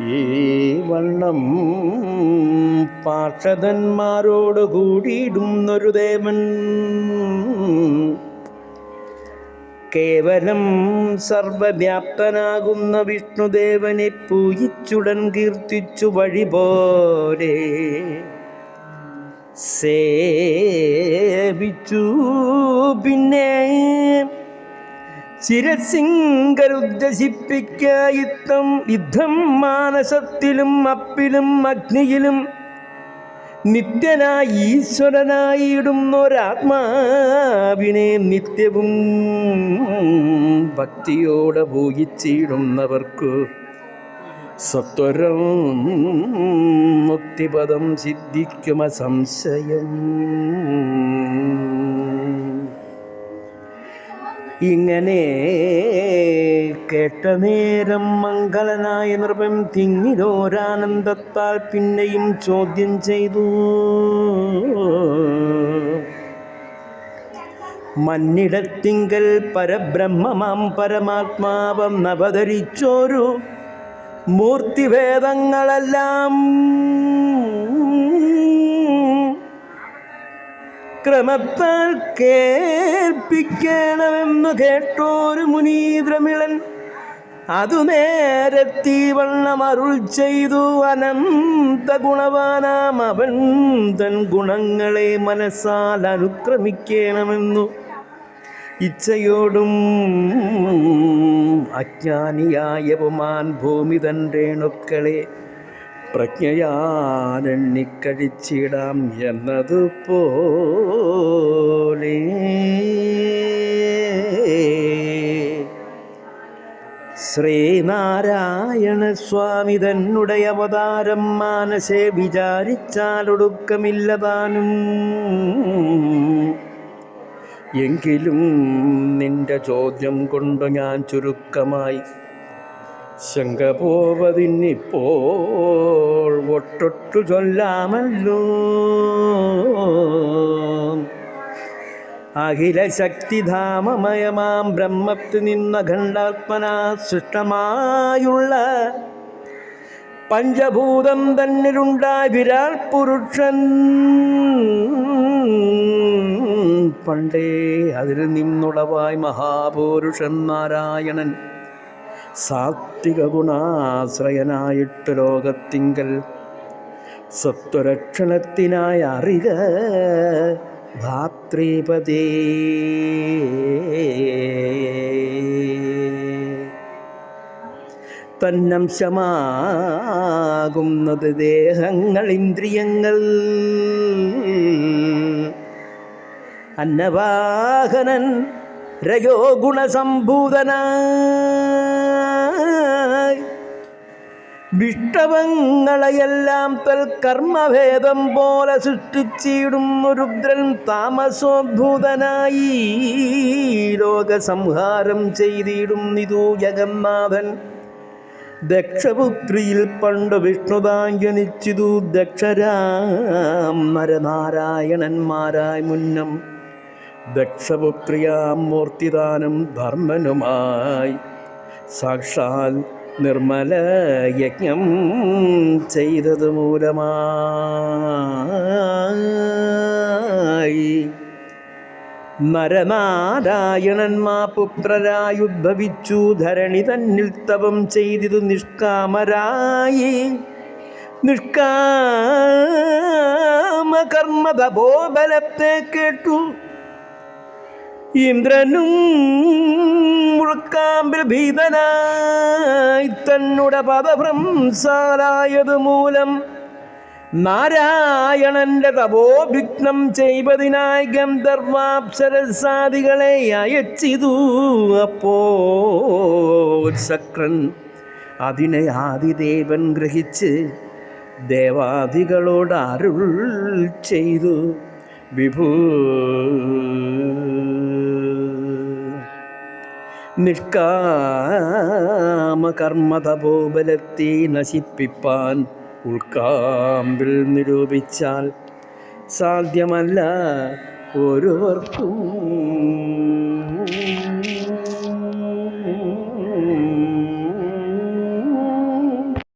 ഈ വണ്ണം പാർഷദന്മാരോട് കൂടിയിടുന്നൊരു ദേവൻ. കേവലം സർവവ്യാപ്തനാകുന്ന വിഷ്ണുദേവനെ പൂജിച്ചുടൻ കീർത്തിച്ചു വഴി പോലെ സേവിച്ചു. പിന്നെ ശിരസിംഗരുദ്ദേശിപ്പിക്കായിത്തം യുദ്ധം മാനസത്തിലും അപ്പിലും അഗ്നിയിലും. നിത്യനായി ഈശ്വരനായിടുന്നൊരാത്മാവിനെ നിത്യവും ഭക്തിയോടെ പൂജിച്ചിടുന്നവർക്കു സത്വരം മുക്തിപദം സിദ്ധിക്കുമ സംശയം. ഇങ്ങനെ കേട്ട നേരം മംഗളനായ നൃപം തിങ്ങിലോരാനന്ദത്താൽ പിന്നെയും ചോദ്യം ചെയ്തു. മന്നിടത്തിങ്കൽ പരബ്രഹ്മമാം പരമാത്മാവം നവതരിച്ചോരു മൂർത്തിഭേദങ്ങളെല്ലാം ക്രമത്താൽ കേൾപ്പിക്കണമെന്നു കേട്ടോരു മുനീന്ദ്രമിളൻ അതു നേരത്തി വണ്ണം അരുൾ ചെയ്തു അനന്ത ഗുണവാനാം അവൻ തൻ ഗുണങ്ങളെ മനസ്സാൽ അനുക്രമിക്കണമെന്നു. ഇച്ഛയോടും അജ്ഞാനിയായ പുമാൻ ഭൂമി തൻ രേണുക്കളെ പ്രജ്ഞയാനെണ്ണിക്കഴിച്ചിടാം എന്നതുപോലെ. ശ്രീനാരായണ സ്വാമി തന്നുടേ അവതാരം മാനസെ വിചാരിച്ചാലൊടുക്കമില്ലതാനും. എങ്കിലും നിന്റെ ചോദ്യം കൊണ്ട് ഞാൻ ചുരുക്കമായി ശങ്ക പോവതിന്നിപ്പോൾ ഒട്ടൊട്ടു ചൊല്ലാമല്ലോ. അഖില ശക്തിധാമമയമാം ബ്രഹ്മത്തിൽ നിന്ന ഖണ്ഡാത്മന സൃഷ്ടമായുള്ള പഞ്ചഭൂതം തന്നിലുണ്ടായ വിരാൾ പുരുഷൻ. പണ്ടേ അതിൽ നിന്നുളവായി മഹാപുരുഷൻ നാരായണൻ സാത്വിക ഗുണാശ്രയനായിട്ട് ലോകത്തിങ്കൽ സത്വരക്ഷണത്തിനായി അറിക ഭാത്രീപതേ തന്നംശമാകുന്നത് ദേഹങ്ങൾ ഇന്ദ്രിയങ്ങൾ. അന്നവാഹനൻ രയോ ഗുണസംഭൂതനായി വിഷ്ടവങ്ങളെയെല്ലാം തൽക്കർമ്മഭേദം പോലെ സൃഷ്ടിച്ചിടുന്നു രുദ്രൻ താമസോദ്ഭൂതനായി. ലോകസംഹാരം ചെയ്തിടും നിതു ജഗന്നാഥൻ ദക്ഷപുത്രിയിൽ പണ്ട് വിഷ്ണുതാൻ ജനിച്ചിതു മുന്നം. ദക്ഷപുത്രിയാം മൂർത്തിദാനം ധർമ്മനുമായി. സാക്ഷാൽ നിർമ്മല യജ്ഞം ചെയ്തത് മൂലമായി. നരനാരായണന്മാ പുത്രരായുദ്ഭവിച്ചു ധരണി തന്നിൽ തപം ചെയ്തിതു നിഷ്കാമരായി. നിഷ്കാമ കർമ്മതപോബലത്തെ കേട്ടു. ഇന്ദ്രനും മുഴുക്കാമ്പിൽ ഭീതനായി തന്നുടെ പദഭ്രംസാലായത് മൂലം നാരായണന്റെ തപോഭിഗ്നം ചെയ്വതിനായി ഗന്ധർവാപ്സരസാദികളെ അയച്ചിതു. അപ്പോൾ ശക്രൻ അതിനെ ആദിദേവൻ ഗ്രഹിച്ച് ദേവാദികളോട് അരുൾ ചെയ്തു. വിഭൂ നിഷ്കാമകർമ്മതപോബലത്തെ നശിപ്പിപ്പാൻ ഉൾക്കാമ്പിൽ നിരൂപിച്ചാൽ സാധ്യമല്ല ഒരുവർക്കും.